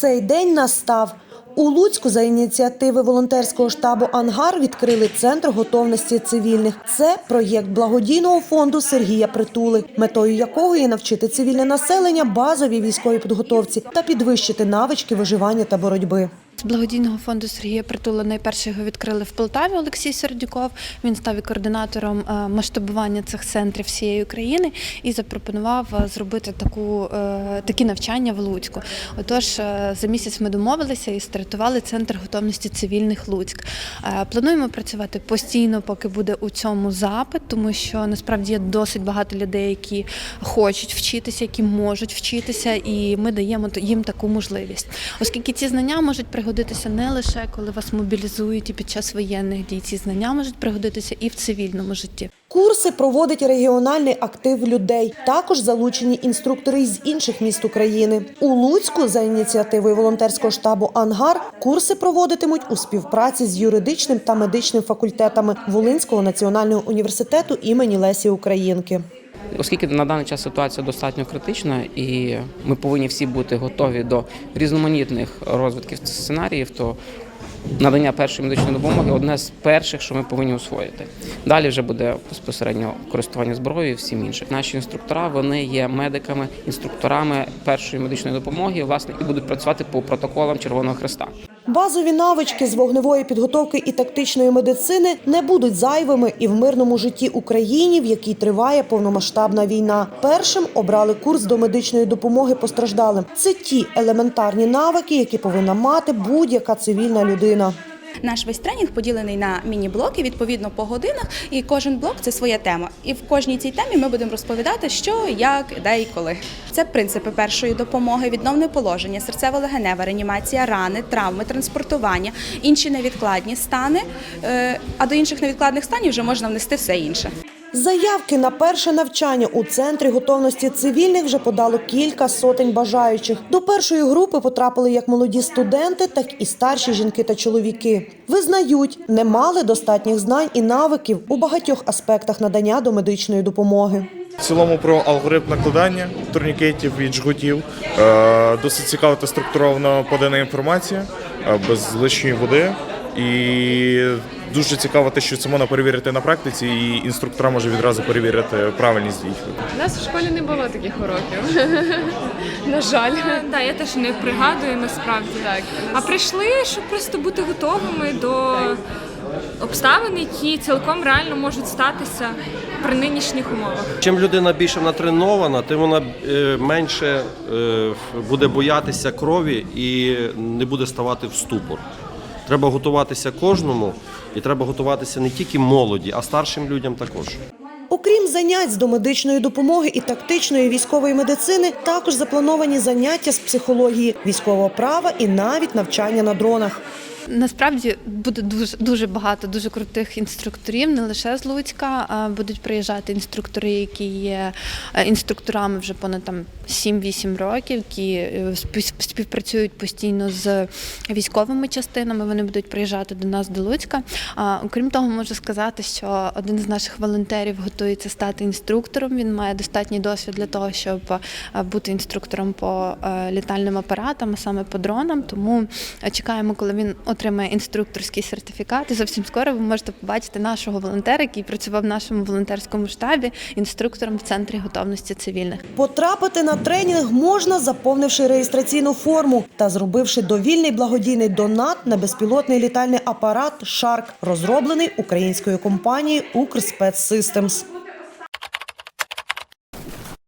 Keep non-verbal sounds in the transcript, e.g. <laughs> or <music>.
цей день настав. У Луцьку за ініціативи волонтерського штабу Ангар відкрили центр готовності цивільних. Це проєкт благодійного фонду Сергія Притули, метою якого є навчити цивільне населення базовій військовій підготовці та підвищити навички виживання та боротьби. З благодійного фонду Сергія Притула найперше його відкрили в Полтаві Олексій Сердюков. Він став і координатором е, масштабування цих центрів всієї України і запропонував е, зробити таку, е, такі навчання в Луцьку. Отож, за місяць ми домовилися і стартували центр готовності цивільних Луцьк. Плануємо працювати постійно, поки буде у цьому запит, тому що насправді є досить багато людей, які хочуть вчитися, які можуть вчитися, і ми даємо їм таку можливість, оскільки ці знання можуть пригодитися не лише коли вас мобілізують і під час воєнних дій. Ці знання можуть пригодитися і в цивільному житті. Курси проводить регіональний актив людей. Також залучені інструктори з інших міст України. У Луцьку за ініціативою волонтерського штабу Ангар курси проводитимуть у співпраці з юридичним та медичним факультетами Волинського національного університету імені Лесі Українки. Оскільки на даний час ситуація достатньо критична, і ми повинні всі бути готові до різноманітних розвитків сценаріїв, то надання першої медичної допомоги одне з перших, що ми повинні освоїти. Далі вже буде безпосередньо користування зброєю всім іншим. Наші інструктора вони є медиками, інструкторами першої медичної допомоги, власне, і будуть працювати по протоколам Червоного Христа. Базові навички з вогневої підготовки і тактичної медицини не будуть зайвими і в мирному житті Україні, в якій триває повномасштабна війна. Першим обрали курс до медичної допомоги постраждалим. Це ті елементарні навики, які повинна мати будь-яка цивільна людина. Наш весь тренінг поділений на міні-блоки, відповідно по годинах, і кожен блок це своя тема. І в кожній цій темі ми будемо розповідати, що, як, де і коли. Це принципи першої допомоги, відновне положення, серцево-легенева реанімація, рани, травми, транспортування, інші невідкладні стани. Е, А до інших невідкладних станів вже можна внести все інше. Заявки на перше навчання у центрі готовності цивільних вже подало кілька сотень бажаючих. До першої групи потрапили як молоді студенти, так і старші жінки та чоловіки. Визнають, не мали достатніх знань і навиків у багатьох аспектах надання домедичної допомоги. В цілому про алгоритм накладання турнікетів і джгутів. Е, Досить цікава та структуровано подана інформація е, без лишньої води. І дуже цікаво те, що це можна перевірити на практиці, і інструктора може відразу перевірити правильність дій. У нас в школі не було таких уроків. <laughs> На жаль. Так, я теж не пригадую насправді. Так. А прийшли, щоб просто бути готовими до обставин, які цілком реально можуть статися при нинішніх умовах. Чим людина більше натренована, тим вона е, менше е, буде боятися крові і не буде ставати в ступор. Треба готуватися кожному, і треба готуватися не тільки молоді, а старшим людям також. Окрім занять з домедичної допомоги і тактичної військової медицини, також заплановані заняття з психології, військового права і навіть навчання на дронах. Насправді буде дуже дуже багато дуже крутих інструкторів, не лише з Луцька. а Будуть приїжджати інструктори, які є е, інструкторами вже понад там 7-8 років, які е, співпрацюють постійно з військовими частинами. Вони будуть приїжджати до нас до Луцька. А окрім того, можу сказати, що один з наших волонтерів готується стати інструктором. Він має достатній досвід для того, щоб е, бути інструктором по літальним апаратам, а саме по дронам. Тому чекаємо, коли він отримає інструкторський сертифікат. І зовсім скоро ви можете побачити нашого волонтера, який працював в нашому волонтерському штабі, інструктором в центрі готовності цивільних. Потрапити на тренінг можна, заповнивши реєстраційну форму та зробивши довільний благодійний донат на безпілотний літальний апарат Шарк, розроблений українською компанією Укрспецсистемс.